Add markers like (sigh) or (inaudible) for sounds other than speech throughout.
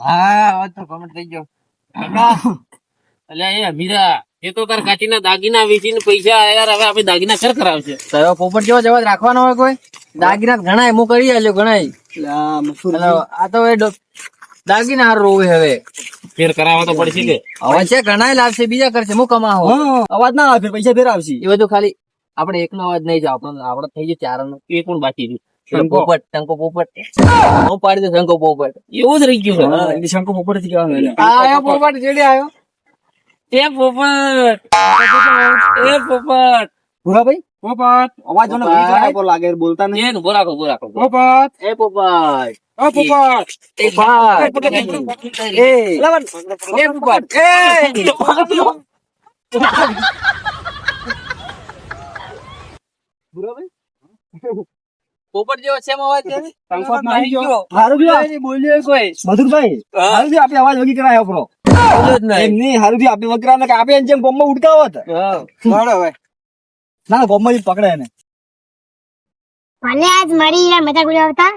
હા હવે તો કમેન્ટ થઈ ગયો. (coughs) અલ્યા એ મીરા એ તો તાર કાચીના દાગીના વેચીને પૈસા યાર હવે આપણે દાગીના ખર કરાવશે. તો હવે પોપટ જેવો જવાબ રાખવાનો હોય કોઈ? દાગીના ઘણા હું કરી આલ્યો ઘણાય. આ તો દાગીના હાર રોવે હવે. ફેર કરાવવા તો પડશે કે? હવે છે ઘણા લાવશે બીજા કરશે હું કમાવો. અવાજ ના આવે પૈસા ફેર આવશે. એ બધું ખાલી આપણે એકનો અવાજ નહીં જાવ આપણો આપણે થઈ જાય ચાર નો એ કોણ બાકી રહ્યું? શંકો પોપટ શંકો પોપટ હું પાડી દઉં શંકો પોપટ એવું જ રહી ગયું હા, એટલે શંકુ પોપટથી કહેવાનું એટલે. આયો પોપટ જેડી આયો એ પોપટ એ પોપટ ભૂરાભાઈ પોપટ અવાજ મને પોપટ. બીજા ટાઈપનો લાગે બોલતા નહીં એ ઊભો રાખો ઊભો રાખો પોપટ એ પોપટ ઓ પોપટ એ પોપટ એ લાવન. એ પોપટ એ પોપટ જેવો છે શંકોત ગયો. હારું થયું. બોલ્યો કોઈ. મધુરભાઈ હારું થયું આપણે અવાજ વગી કરાયો આપણો. એમ નહીં. નહીં હારું થયું આપણે વગી ને કે આપણે એને જેમ ગોમમાં ઉડકાવત ના ના ગોમમાં પકડે એને. ભલે આજ મારી યાર મજાક ઉડાવતા?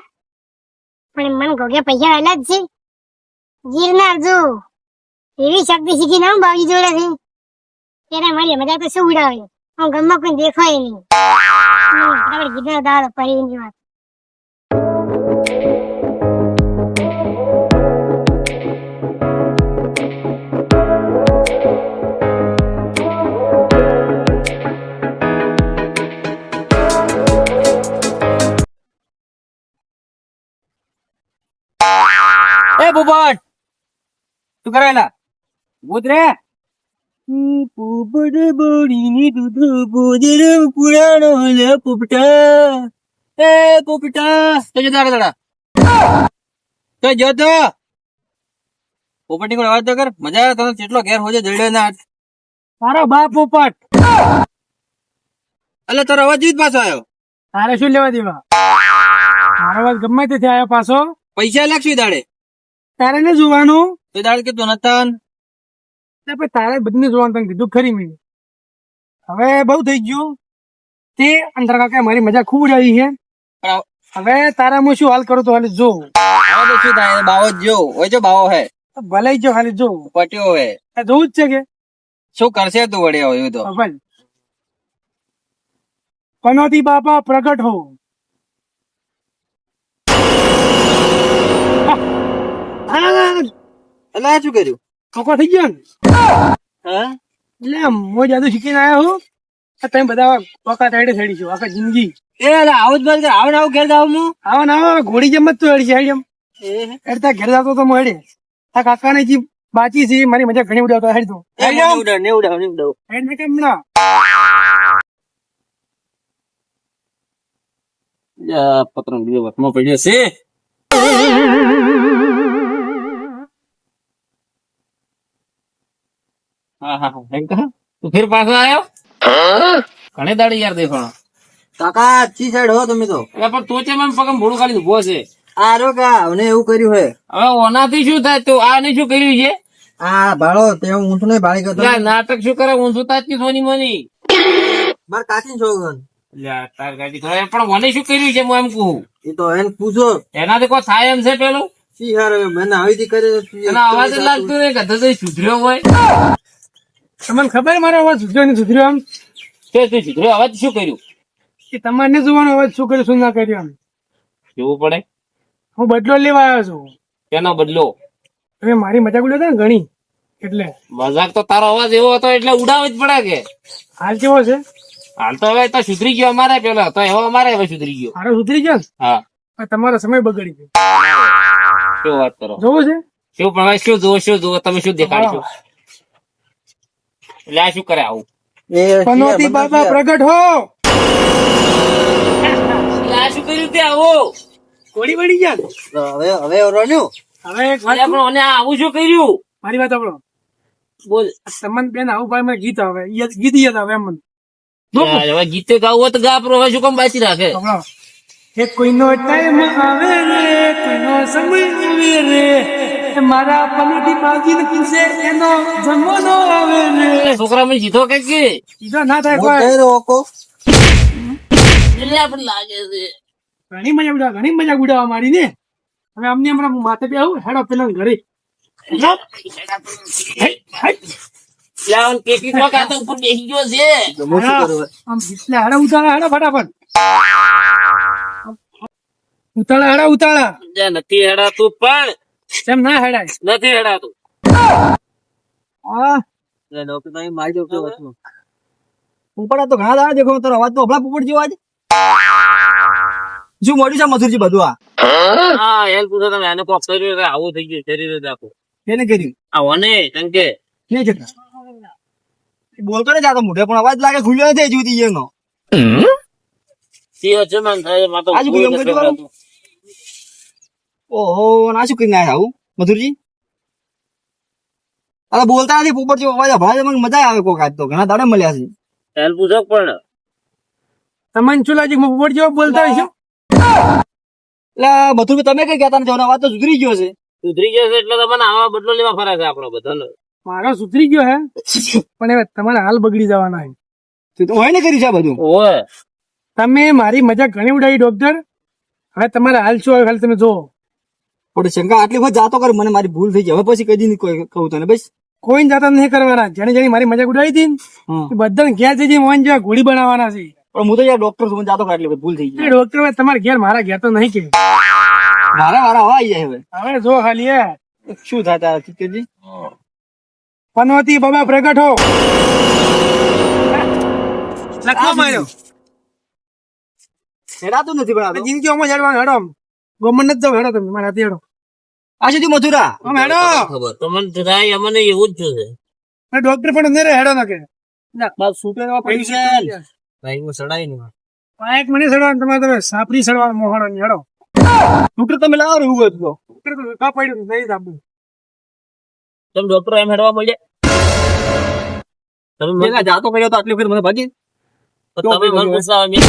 પણ મન ગોગ્યા પૈસા આલ્યા જ છે. ગિરનાર જો એવી શક્તિ શીખી ના બાવજી જોડે થી ત્યારે મારી મજા તો શું ઉડાવે? હું ગમમાં કોઈ દેખાય નહીં. હમ, આપણે ગિરનાર દાળ પડી વાત એ પોપટ તું કરાયેલા ભૂત રે પોપટ બોડીની દૂધ બોજર પુરાણો લે પોપટા. એ પોપટા તો જો તારા દાડા. તો જો તો પોપટની કોઈ અવાજ તો કર. મજા આવે તને કેટલો ઘેર હોજે જડ્યો ના. તારો બાપ પોપટ. એટલે તારો અવાજ જ પાછો આવ્યો તારે શું લેવા દેવા? મારો અવાજ ગમે તે આવ્યો પાછો. પૈસા લાગશે દાડે. તારે ને જોવાનું? તો દાડે કે તું નતા પછી તારે બધું જોવાનું તમે કીધું ખરી મેં. હવે બહુ થઈ ગયું. તે અંદર કાકા મારી મજા ખૂબ ઉડાવી છે. હવે તારા હું શું હાલ કરું તો હાલ જો. હવે શું થાય? બાવો જ હોય જો બાવો હે. ભલે જો ખાલી જો. પટ્યો હે. જોવું જ છે કે? શું કરશે તું વડે હોય તો. ભાઈ પનોતી બાપા પ્રગટ હો. એટલે શું કર્યું? ખોખો થઈ ગયો ને? હા? એટલે મો જાદુ શીખીને આવ્યો હું. તમે બધા કોકા સાઈડે સડી છો આખા જિંદગી. એ એટલે આવું જ કર આવું ને આવું ઘેર જાવ હું. આવા ના આવે ઘોડી જેમ જ તું હેડી છે એમ હેડતા ઘેર જતો તો હેડે. આ કાકાને જે બાચી છે મારી મજા ઘણી ઉડાવતો હેડ તો. ઉડાવ ને ઉડાવ ને ઉડાવ. હેડ ને કેમ ના? પતંગ બીજો વચમાં પડ્યો છે. હા હા હા. એમ કહો. તું ફેર પાછો આવ્યો ઘણી દાડી યાર દેખાણો કાકા અચ્છી સાઈડ હો તમે તો? એટલે પણ તો છે પગમ ભૂડું ખાલી ઊભો છે? આરો કા મને એવું કર્યું હે. હવે ઓનાથી શું થાય? તો આને શું કર્યું છે? આ ભાડો તે હું નહીં ભાળી ગયો નાટક શું કરે? ઊંધું તાજની સોની મોની. માર કાચી છોગન તાર ગાડી પણ મને શું કર્યું છે? હું એમ કહું. એ તો એને પૂછો. એનાથી કોઈ થાય એમ છે પેલું? શી હાર મને આવી થી કરે એના અવાજ લાગતું નહીં કે સુધર્યો હોય. તમને ખબર મારો અવાજ સુધર્યો ને સુધર્યો આમ તે તું સુધર્યો. અવાજ શું કર્યું? કે તમારે જોવાનો અવાજ શું કર્યો શું ના કર્યો આમ જોવું પડે. હું બદલો લેવા આવ્યો છું. કેનો બદલો? હવે મારી મજાક ઉડાવતા ને ઘણી. એટલે. મજાક તો તારો અવાજ એવો હતો એટલે ઉડાવ જ પડે કે. હાલ કેવો છે? હાલ તો હવે તો સુધરી ગયો અમારે પેલો. તો એવો અમારે હવે સુધરી ગયો. મારો સુધરી ગયો હા. તમારો સમય બગડી ગયો. શું વાત કરો? જોવું છે? શું પણ હવે શું જોવો શું જોવો? તમે શું દેખાડશો? એટલે આ શું કરે આવું? પનોતી બાબા પ્રગટ હો! આ શું કર્યું તે આવો? કોડી બળી ગયા? હવે હવે રોન્યું હવે એક વાત પણ મને આવું શું કર્યું? મારી વાત આપણો બોલ. સમન બેન આવું ભાઈ મને ગીત આવે. ગીત યાદ આવે મને. હવે ગીતે ગાવું હોય તો ગા પ્રો હવે શું કામ બાચી રાખે? એ કોઈનો ટાઈમ આવે રે કોઈનો સમય આવે રે. એ મારા પનોતી બાજીને પૂછે એનો જમવાનો આવે ને છોકરા મેં જીતો કે કે? સીધો ના થાય કોઈ. કઈ રોકો એટલે આપણે લાગે છે. ઘણી મજા ઉડાવ ઘણી મજા ઉડાવવા મારી ને. હવે અમને હમણાં માથે બે આવું હેડો પેલા ઘરે. લ્યા, પેટી તો કાંતો ઉપર બેસી ગયો છે. તો હું શું કરું હવે? આમ એટલે હાડા ઉતાળા હાડા ફટાફટ. ઉતાળા નથી હેડા જે નથી હેડાતું પણ કેમ ના હેડાય? નથી હેડાતું. આ એટલે ડોક્ટર તમે મારી દો કેવો હતો. તો ઘણા દાડા દેખો તારો અવાજ તો હમણાં પોપટ જેવો આજે. શું મોડ્યું છે મથુરજી બધું આ? હા એમ પૂછો તમે આને કોક કર્યું એટલે આવું થઈ ગયું શરીર જ આખું એને કર્યું? આ નહીં જતા બોલતો ને જાતો મોઢે પણ અવાજ લાગે ખુલ્યો નથી હજુ સુધી એનો. છે થાય વાળું? ઓહો ના શું કરીને આવ્યા આવું? મધુરજી? અરે બોલતા નથી પોપટ જેવો અવાજ ભાઈ મને મજા આવે કોક આજ તો. ઘણા દાડે મળ્યા છે. તેલ પૂછો પણ. તમને શું લાગે પોપટ જેવો બોલતા હશો એટલે મથુરજી તમે કઈ કહેતા નથી? એનો અવાજ તો સુધરી ગયો છે. સુધરી ગયો છે એટલે તમને આવા બદલો લેવા ફરે છે આપણો બધાનો મારો સુધરી ગયો હે. પણ હવે તમારે હાલ બગડી જવાના છે. તો હોય ને કરી છે આ બધું. ઓય. તમે મારી મજા ઘણી ઉડાવી ડોક્ટર. હવે તમારે હાલ શું હવે ખાલી તમે જુઓ. પણ શંકા આટલી વખત જાતો કરે મને મારી ભૂલ થઈ ગઈ. હવે પછી કદી નહીં કહું તને બસ. કોઈ જાતા નહીં કરવાના. જેને જેની મારી મજાક ઉડાવી હતી બધાને ઘેર જઈ મોહન જેવા ગોળી બનાવવાના છે. પણ હું તો યાર ડોક્ટર છું જાતો કરે એટલે ભૂલ થઈ એ ગઈ ડોક્ટર તમારા ઘેર મારા ઘેર તો નહીં કે. મારા મારા હવા આવી જાય હવે. હવે જો ખાલી હે શું થાય તારા ચિત્તરજી પનવતી બાબા પ્રગટ હો. લખવા માર્યો હેડાતું નથી પણ જિંદગીઓમાં જડવાનું હેડો. ગોમન જ જાવ હેડો તમે મારા હાથે હેડો. આ સુધી મથુરા? આમ હેડો. ખબર તો મને થાય અમને એવું જ જોશે અને ડોક્ટર પણ અંદર હેડો ના કે. બસ શું કરવા પડ્યું છે ભાઈ હું સડાઈ નહીં પાંચ મિનિટ સડવાનું તમારે તમે સાપરી સડવા મોહણો હેડો. ડોક્ટર તમે લાવો ને એવું તો. ડોક્ટર તો કા પડ્યું નહીં સાંભળ્યું તમે ડોક્ટર એમ હેડવા મળે તમે મને- જાતો કર્યો તો આટલી ફેર મને ભાગી? તમે મને પૂછાવો, મેં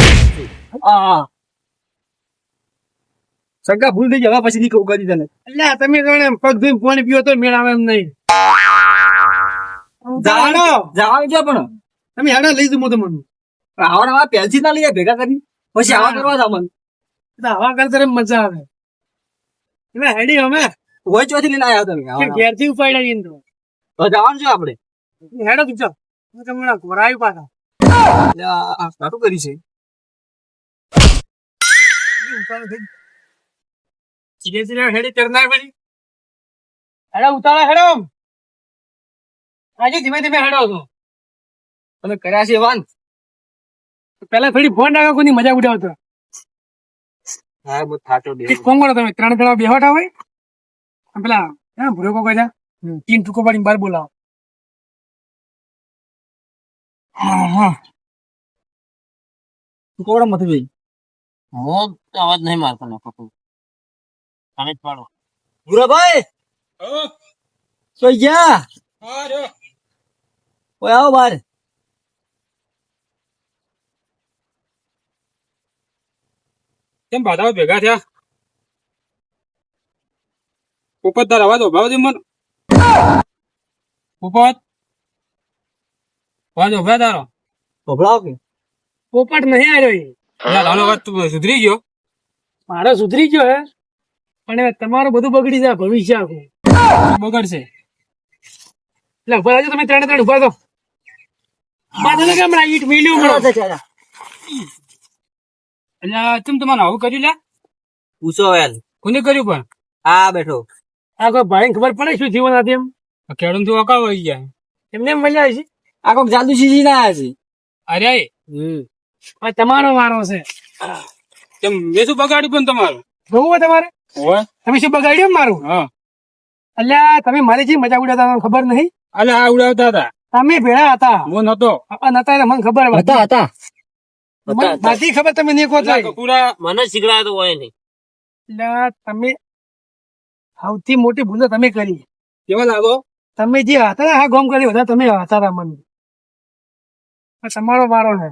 હા ભૂલ થઈ જવા પછી નીકળું કરી તને. એટલે તમે જાણે પગ ધોઈને પાણી પીવો તો મેળ આવે એમ નહીં. જાણો જવાનું છે પણ. તમે હેડો લઈ જમો તો મને આવા આવા પેન્સિલ ના લઈએ ભેગા કરી. પછી આવા કરવા તા મને આવા કરતા રે મજા આવે. એટલે હેડી અમે. હોય ચોથી લઈને આવ્યા તમે. ઘેરથી ઉપાડ્યા ઈન તો. જવાનું છે આપણે. હેડો કીધો તમને ઘોરાવી પાછા. શું કરી છે? ધીરે ધીરે હેડી ચરનાર પડી હેડો ઉતાળા હેડો આજે ધીમે ધીમે હેડો છો. તમે કર્યા છે વાન પેલા થોડી ફોન રાખો કોની મજા ઉડાવતો. હા બહુ થાતો દે કોણ કોણ તમે ત્રણ જણા બેહાટા હોય. પેલા હા ભૂરો કોકો જા તીન ટૂંકો પાડીને બાર બોલાવો. હા હા. કોવડા મત ભાઈ હું અવાજ નહીં મારતો ને ખોટું તમે જ પાડો. ભૂરાભાઈ તો ગયા ઓય આવો બાર. કેમ બાધાઓ ભેગા થયા? પોપટ તાર અવાજ ઉભાવ દે મન. પોપટ અવાજ ઊભા તારો. ભભળાવો કે? પોપટ નહીં આવ્યો સુધરી ગયો. મારો સુધરી ગયો હે. પણ તમારું બધું બગડી જાય ભવિષ્ય આખું. બગડશે. એટલે ઊભા રાજો તમે ત્રણે ત્રણ ઊભા થો બાધા ને કેમ ઈટ મિલ્યું મળો એટલે તમે તમારે આવું કર્યું લ્યા પૂછો વેલ કોને કર્યું પણ? આ બેઠો. આ કોઈ ભાઈ ખબર પડે શું જીવન હતી એમ? ખેડૂત તો અકાવ આવી ગયા. એમને એમ આવી છે? આ કોક જાદુ સીજી ના છે. અરે હમ. તમારો વારો છે. મેં શું બગાડ્યું પણ તમારું? જોવું તમારે? તમે શું બગાડ્યું મારું? અલ્યા તમે મારી જે મજા ઉડાતા તમને ખબર નહીં? અલે આ ઉડાવતા હતા. તમે ભેળા હતા. હું નતો. નતા એટલે મને ખબર હતા. હતા. મને બધી ખબર તમે નહીં કહો પૂરા મને શીખડાયો તો હોય નહીં. એટલે તમે સૌથી મોટી ભૂલ તમે કરી. કેવા લાગો? તમે જે હતા ને આ ગોમ કરી બધા તમે હતા હતા મને તમારો વારો છે.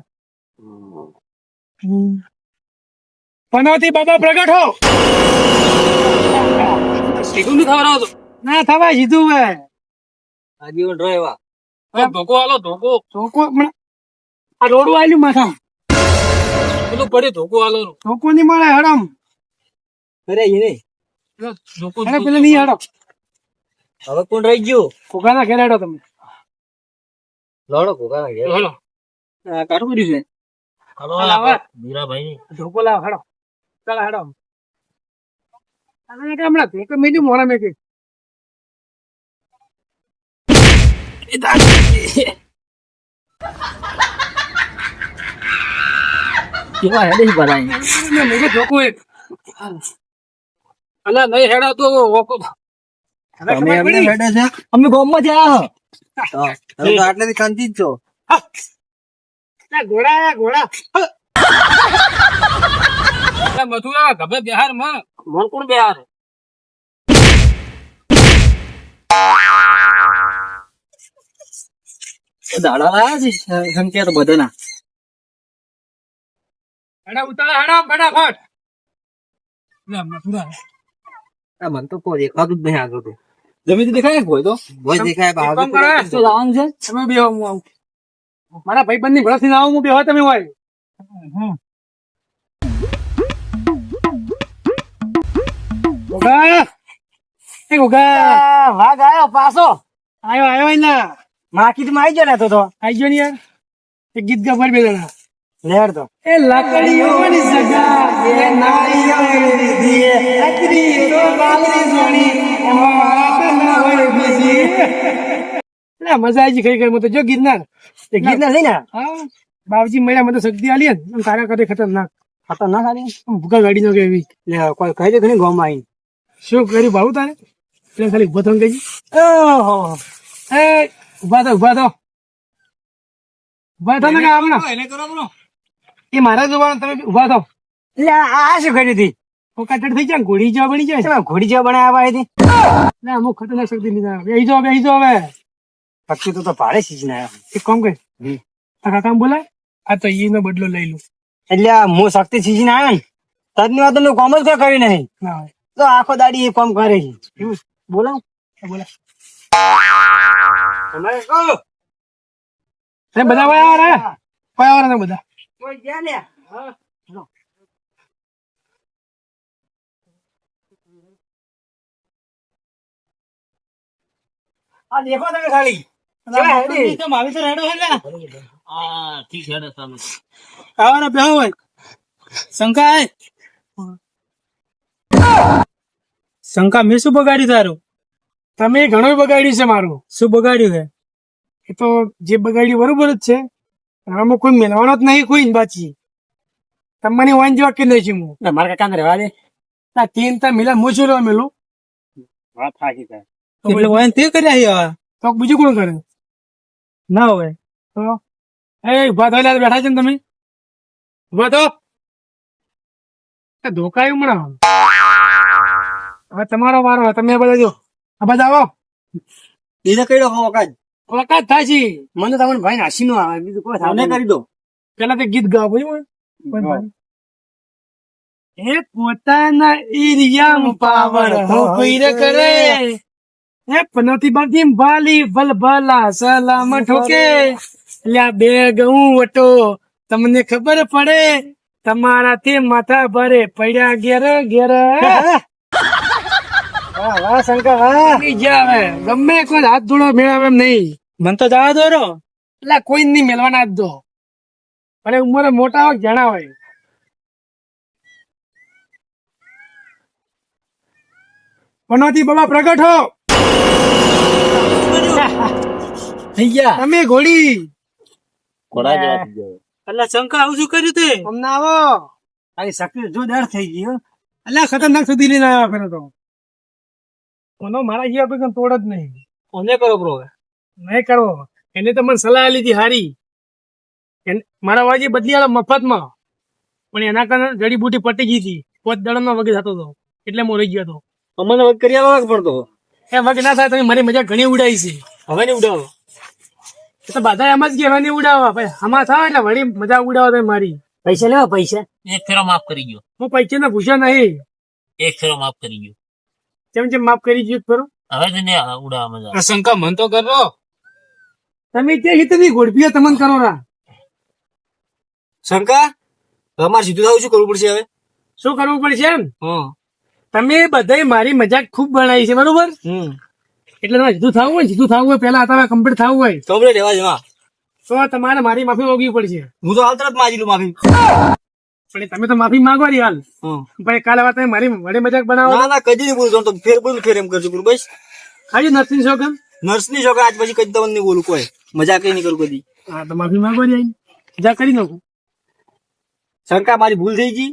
પનોતી બાબા પ્રગટ હો. શીખું નહીં ખબર આવતો ના થવા સીધું હે આજીવન એવા. ધોકો આલો ધોકો. ધોકો આ રોડું આલ્યું માથા. પેલું પડે ધોકો આલો ધોકો નહીં મળે હડમ. અરે એ નહીં અરે પેલા નહીં હડો હવે કોણ રહી ગયું? કોકાના ઘેર હેડો તમે લોડો કોકા હલો. કાઢું કર્યું છે. હાલો. મીરાભાઈ ધોકો લાવ હેડો ચાલો હેડો અને કે હમણાં કેવા હેડે મેં એક. અલા નહીં હેડા તો હવે તમે એમને હેડે છે? અમે ગામમાં જ આયા હો. તમે તો આટલેથી કાંતિ જ છો. આ ઘોડા ઘોડા. મથુરા ગભે બિહારમાં મન કોણ બેહાર દાડા લાયા છે? સંખ્યા તો બધાના. હેડા ઉતાળા હેડા ફટાફટ. લે મથુરા આ મને તો કોઈ દેખાતું જ નહીં આગળ તો. જમીન દેખાય કોઈ તો? કોઈ દેખાય તો જવાનું છે તમે બેહો હું આવું. મારા ભાઈ બંધની આવું હું બેહો તમે હોય. ગોગા! એ ગોગા! વાઘ આવ્યો પાછો. આવ્યો આવ્યો એલા માકી તો આવી ગયો તો આઈ ગયો ને યાર. એક ગીત ગા બે જણા લેર તો. એ લાકડીઓની સગા એ નાળીઓની દીધી અકરી તો બાલરી જોડી. એમાં વાત ન હોય બીજી ના મજા આવી ગઈ મને તો જો ગીતનાર એ ગીત ના થઈ ને? હા. બાપજી મળ્યા મને તો શક્તિ આલી ને તારા કરે ખતરનાક. ખતરનાક આલી? ભૂકા ગાડી નો કે એવી. કોઈ કહી દે ઘણી ગામમાં આવી શું કર્યું ભાવ તારે? એટલે ખાલી ઊભો થઈને ગઈ ઓહો. એ ઊભા થો ઊભા થો. ઊભા થો ને કે એને કરો બોલો. એ મારા જોવાનો તમે ઊભા થો. લે આ શું કરી હતી? કાટડ થઈ જાય ઘોડી જેવા બની જાય ઘોડી જેવા બનાવ્યા હતી ના અમુક ખતરનાક શક્તિ લીધા. બેહી જો બેહી જો હવે. પક્ષી તો તો ભાડે સીજ ના એક કામ કર. કાકા બોલાય. આ તો ઈ બદલો લઈ લઉં એટલે મો હું શક્તિ સીજી ના આવ્યો ને? તદની વાત કોમ જ કોઈ કર્યું નહીં. ના હોય. તો આખો દાડી એ કામ કરે છે. બોલા એ બધા વયા વાળા વયા ને બધા. કોઈ ગયા ને? આ દેખો તમે ખાલી. કેવા શંકા મેં શું બગાડ્યું તારું? તમે ઘણું બગાડ્યું છે મારું. શું બગાડ્યું છે એ તો જે બગાડ્યું બરોબર જ છે. આમાં કોઈ મેળવાનો જ નહીં કોઈ બાચી. તમારી વાન જેવા કે નહીં છું હું મારા કાકાને રહેવા દે. ના તીન તા મિલા હું શું મેલું. વાત થાકી થાય એટલે વાન તે કર્યા તો બીજું કોણ કરે? ના હોય. તો? એ ઊભા થયેલા બેઠા છે ને તમે. ઊભા તો ધોકાયું હમણાં હવે તમારો વારો તમે બધા જો. આ બધા આવો. બીજા કઈ ડો વખત વખત થાય છે. મને તમને ભાઈ નાસી નો આવે બીજું કોઈ થાવ કરી દો. પેલા તે ગીત ગાવ બોલ્યું એ પોતાના ઇરિયામ પાવર હો પૈર કરે. એ પનોતી બાંધી ભાલી ભલ ભલા સલામ ઠોકે. લ્યા બે ગઉં વટો તમને ખબર પડે? તમારાથી માથા ભરે પડ્યા ઘેર ઘેર. (laughs) વાહ વાહ શંકર વાહ. બીજા હવે. ગમે કોઈ હાથ ધોળો મેળવે એમ નહીં. મન તો જવા દો રો. એટલે કોઈ નહીં મેળવાના જ દો અને ઉંમરે મોટા હોય જણા હોય. પનોતી બાબા પ્રગટ હો. ગયા. તમે ઘોડી. ઘોડા જેવા થઈ ગયા. એટલે શંકા આવું શું કર્યું તે? અમને આવો. તારી શક્તિ જોરદાર થઈ ગયો હો. એટલે ખતરનાક સુધી લઈને આવ્યા પેલો તો. કોનો? મારા જેવા કોઈ તોડ જ નહીં. કોને કરો બ્રો નહીં કરવો એને તો મને સલાહ લીધી હારી. એને- મારા વાજી બદલી આલો મફતમાં. પણ એના કારણે જડીબુટી પટી ગઈ હતી. પોત દળનો વગર થતો હતો. એટલે મોરી ગયો હતો. અમને વગ કરી આવવા પડતો એ વગ ના થાય તમે મારી મજા ઘણી ઉડાવી છે. હવે નહીં ઉડાવો. એ તો બધા એમ જ ગયા હવે નહીં ઉડાવવા. ભાઈ આમાં થાય એટલે વળી મજા ઉડાવો તમે મારી. પૈસા લેવા પૈસા? એક ફેરો માફ કરી ગયો. હું પૈસા ને પૂછ્યો નહીં. એક ફેરો માફ કરી ગયો. જેમ જેમ માફ કરી દીધું ખરું. હવે ને ઉડાવા મજા શંકા મન તો કરો. તમે ત્યાં હિતની ગોળપીઓ તમન કરો રા શંકા તમારે સીધું થવું શું કરવું પડશે હવે? શું કરવું પડશે એમ? હમ. તમે બધાય મારી મજાક ખૂબ બનાવી છે બરોબર? હમ. એટલે તમારે સીધું થવું હોય જીધું સીધું થવું હોય પેલા તમારે કમ્પ્લીટ થવું હોય. કમ્પ્લીટ એવા જવા તો તમારે મારી માફી માંગવી પડશે. હું તો હાલ તરત માજી લઉં માફી. પણ તમે તો માફી માંગો ને હાલ. ભાઈ કાલે વાત મારી વડે મજાક બનાવો. ના ના કદી નહીં બોલું તો ફેર બોલું ફેર એમ કરજો બોલું બસ. ખાલી ની શોખન નર્સની છોકરા આજ પછી કદી તમને નહીં બોલું કોઈ. મજાક નહીં કરું કદી. હા તો માફી માંગો ને આઈને. મજાક કરી નાખું. શંકા મારી ભૂલ થઈ ગઈ.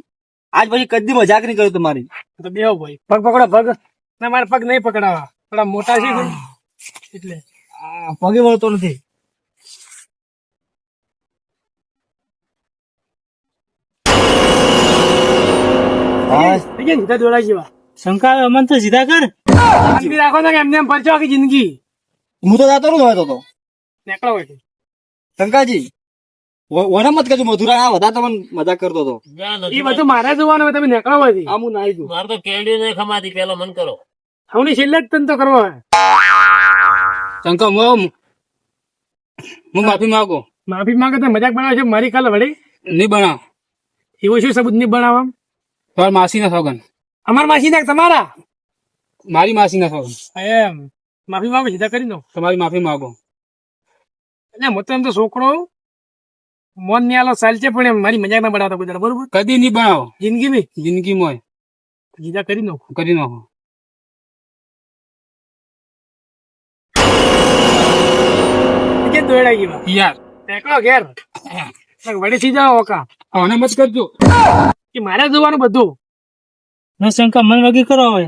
આજ પછી કદી મજાક નહીં કરું તમારી. તો બેહો ભાઈ. પગ પકડો પગ. ના મારે પગ નહીં પકડાવા. થોડા મોટા છે એટલે પગે વળતો નથી. સીધા દોડા જેવા શંકા અમન તો સીધા કર. શાંતિ રાખો ને એમને એમ ફરજો આખી જિંદગી. હું તો જાતો નથી હોય તો. નીકળો હોય શંકાજી વડા મત કરજો મધુરા આ વધારે તમને મજા કરતો હતો એ બધું મારે જોવાનું તમે નીકળો હોય આ હું નાઈ દઉં મારે તો કેડી નહીં ખમાતી પેલો મન કરો. હવની છેલ્લે જ તને તો કરવો શંકા હું હું માફી માંગુ. માફી માંગો તો મજાક બનાવો છો મારી કાલ વળી. નહીં બનાવ. એવું શું સબૂત નહીં બનાવવા? તમારી માસી ના સોગન અમાર માસી ના તમારા? મારી માસી ના સોગન એમ. માફી માંગો સીધા કરી દો. તમારી માફી માંગો. એટલે હું તો એમ તો છોકરો મોનની આલો ચાલ છે પણ એમ મારી મજાક ના બનાવતા બધા બરોબર? કદી નહીં બનાવો. જિંદગી બી જિંદગીમાં. સીધા કરી દો કરી નાખો. કે દોડાઈ ગયો? યાર. નીકળો ઘેર. વડે સીધા ઓકા આને મત કરજો. કે મારે જોવાનું બધું. શંકા મન વગી કરો હવે